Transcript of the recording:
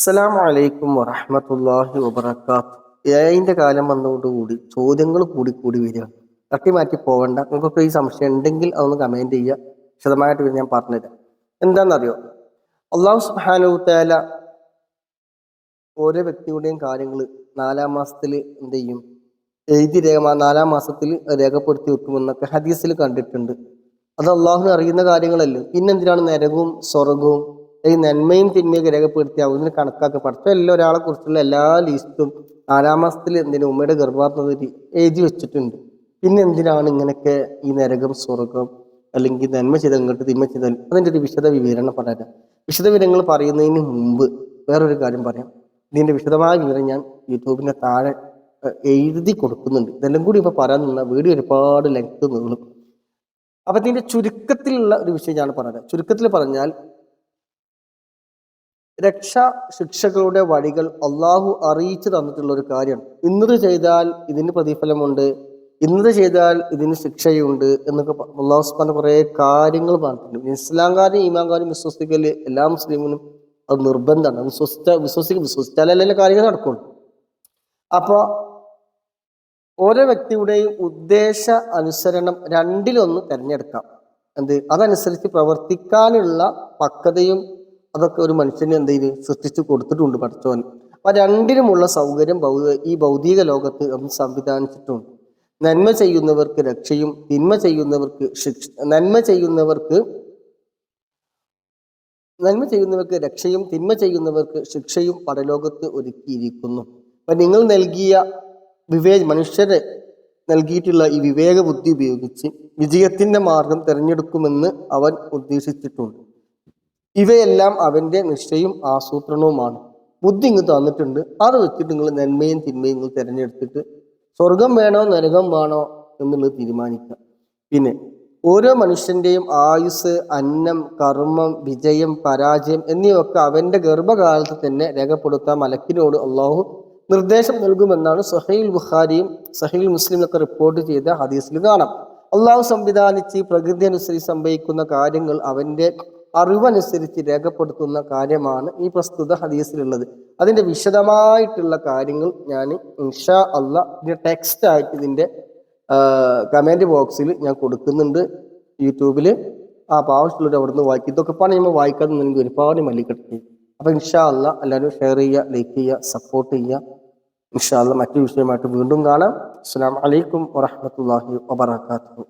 അസ്സലാമു വലൈക്കും വറഹമത്തല്ലാഹി വബർക്കാത്ത് ഏതിന്റെ കാലം വന്നതോടുകൂടി ചോദ്യങ്ങൾ കൂടി വരിക. തട്ടി മാറ്റി പോകണ്ട. നിങ്ങൾക്കൊക്കെ ഈ സംശയം ഉണ്ടെങ്കിൽ അതൊന്ന് കമന്റ് ചെയ്യുക. വിശദമായിട്ട് ഞാൻ പറഞ്ഞുതരാം. എന്താണെന്നറിയോ? അള്ളാഹു സുബാനുത്താല ഓരോ വ്യക്തിയുടെയും കാര്യങ്ങൾ നാലാം മാസത്തിൽ എന്ത് ചെയ്യും? എഴുതി രേഖ നാലാം മാസത്തിൽ രേഖപ്പെടുത്തി വെക്കുമെന്നൊക്കെ ഹദീസിൽ കണ്ടിട്ടുണ്ട്. അത് അള്ളാഹുവിന് അറിയുന്ന കാര്യങ്ങളല്ലേ. പിന്നെന്തിനാണ് നരകവും സ്വർഗവും ഈ നന്മയും തിന്മയും രേഖപ്പെടുത്തി അതിന് കണക്കാക്കി പഠിത്തം എല്ലാ ഒരാളെ കുറിച്ചുള്ള എല്ലാ ലിസ്റ്റും നാലാം മാസത്തിൽ എന്തിനു ഉമ്മയുടെ ഗർഭാത്മതി എഴുതി വെച്ചിട്ടുണ്ട്. പിന്നെ എന്തിനാണ് ഇങ്ങനെയൊക്കെ ഈ നരകം സ്വർഗം അല്ലെങ്കിൽ നന്മ ചെയ്ത ഇങ്ങോട്ട് തിന്മ ചെയ്ത അതിന്റെ ഒരു വിശദ വിവരണം പറയാം വിശദ വിവരങ്ങൾ പറയുന്നതിന് മുമ്പ് വേറൊരു കാര്യം പറയാം. ഇതിന്റെ വിശദമായ വിവരം ഞാൻ യൂട്യൂബിന്റെ താഴെ എഴുതി കൊടുക്കുന്നുണ്ട്. ഇതെല്ലാം കൂടി ഇപ്പോൾ പറയാൻ നിന്ന വീഡിയോ ഒരുപാട് ലെങ്ത് നീളും. അപ്പം ഇതിന്റെ ചുരുക്കത്തിലുള്ള ഒരു വിഷയം ഞാൻ പറയാം ചുരുക്കത്തിൽ പറഞ്ഞാൽ രക്ഷാ ശിക്ഷകളുടെ വഴികൾ അള്ളാഹു അറിയിച്ചു തന്നിട്ടുള്ള ഒരു കാര്യമാണ് ഇന്നത് ചെയ്താൽ ഇതിന് പ്രതിഫലമുണ്ട്. ഇന്നത് ചെയ്താൽ ഇതിന് ശിക്ഷയുണ്ട് എന്നൊക്കെ അള്ളാഹു ഉസ്മാൻ കുറെ കാര്യങ്ങൾ പറഞ്ഞിട്ടുണ്ട്. ഇസ്ലാംകാരും ഈമാങ്കാരും വിശ്വസിക്കൽ എല്ലാ മുസ്ലിമിനും അത് നിർബന്ധമാണ്. വിശ്വസിച്ച വിശ്വസിക്കും വിശ്വസിച്ചാലല്ലേ കാര്യങ്ങൾ നടക്കുള്ളൂ. അപ്പോൾ ഓരോ വ്യക്തിയുടെയും ഉദ്ദേശ അനുസരണം രണ്ടിലൊന്ന് തിരഞ്ഞെടുക്കാം. എന്ത്? അതനുസരിച്ച് പ്രവർത്തിക്കാനുള്ള പക്വതയും അതൊക്കെ ഒരു മനുഷ്യന് എന്ത് ചെയ്ത് സൃഷ്ടിച്ചു കൊടുത്തിട്ടുണ്ട് പഠിച്ചവൻ അപ്പൊ രണ്ടിനുമുള്ള സൗകര്യം ഈ ഭൗതിക ലോകത്ത് സംവിധാനിച്ചിട്ടുണ്ട്. നന്മ ചെയ്യുന്നവർക്ക് രക്ഷയും തിന്മ ചെയ്യുന്നവർക്ക് ശിക്ഷ നന്മ ചെയ്യുന്നവർക്ക് നന്മ ചെയ്യുന്നവർക്ക് രക്ഷയും തിന്മ ചെയ്യുന്നവർക്ക് ശിക്ഷയും പരലോകത്ത് ഒരുക്കിയിരിക്കുന്നു. അപ്പൊ നിങ്ങൾ നൽകിയ വിവേ മനുഷ്യരെ നൽകിയിട്ടുള്ള ഈ വിവേക ബുദ്ധി ഉപയോഗിച്ച് വിജയത്തിന്റെ മാർഗം തിരഞ്ഞെടുക്കുമെന്ന് അവൻ ഉദ്ദേശിച്ചിട്ടുണ്ട്. ഇവയെല്ലാം അവന്റെ നിശ്ചയും ആസൂത്രണവുമാണ്. ബുദ്ധി ഇങ്ങ് തന്നിട്ടുണ്ട്. അത് വെച്ചിട്ട് നിങ്ങൾ നന്മയും തിന്മയും നിങ്ങൾ തിരഞ്ഞെടുത്തിട്ട് സ്വർഗം വേണോ നരകം വേണോ എന്നുള്ളത് തീരുമാനിക്കുക. പിന്നെ ഓരോ മനുഷ്യന്റെയും ആയുസ് അന്നം കർമ്മം വിജയം പരാജയം എന്നിവയൊക്കെ അവന്റെ ഗർഭകാലത്ത് തന്നെ രേഖപ്പെടുത്താൻ മലക്കിനോട് അള്ളാഹു നിർദ്ദേശം നൽകുമെന്നാണ് സഹീൽ ബുഖാരിയും സഹീൽ മുസ്ലിമൊക്കെ റിപ്പോർട്ട് ചെയ്ത ഹദീസിൽ കാണാം. അള്ളാഹു സംവിധാനിച്ച് പ്രകൃതി അനുസരിച്ച് സംഭവിക്കുന്ന കാര്യങ്ങൾ അവന്റെ അറിവനുസരിച്ച് രേഖപ്പെടുത്തുന്ന കാര്യമാണ് ഈ പ്രസ്തുത ഹദീസിലുള്ളത്. അതിന്റെ വിശദമായിട്ടുള്ള കാര്യങ്ങൾ ഞാൻ ഇൻഷാ അല്ല ഇതിന്റെ ടെക്സ്റ്റ് ആയിട്ട് ഇതിന്റെ കമന്റ് ബോക്സിൽ ഞാൻ കൊടുക്കുന്നുണ്ട് യൂട്യൂബിൽ. ആ ആവശ്യമുള്ളവർ അവിടെ നിന്ന് വായിക്കും. ഇതൊക്കെ പണി നമ്മൾ വായിക്കാതെ എനിക്ക് ഒരുപാട് മല്ലിക്കെട്ടി അപ്പൊ ഇൻഷാ അല്ല എല്ലാവരും ഷെയർ ചെയ്യുക ലൈക്ക് ചെയ്യുക സപ്പോർട്ട് ചെയ്യുക. ഇൻഷാ അല്ല മറ്റു വിഷയമായിട്ട് വീണ്ടും കാണാം. അസ്സാം വലൈക്കും വാഹമത്തല്ലാഹി വാബർക്കാത്തു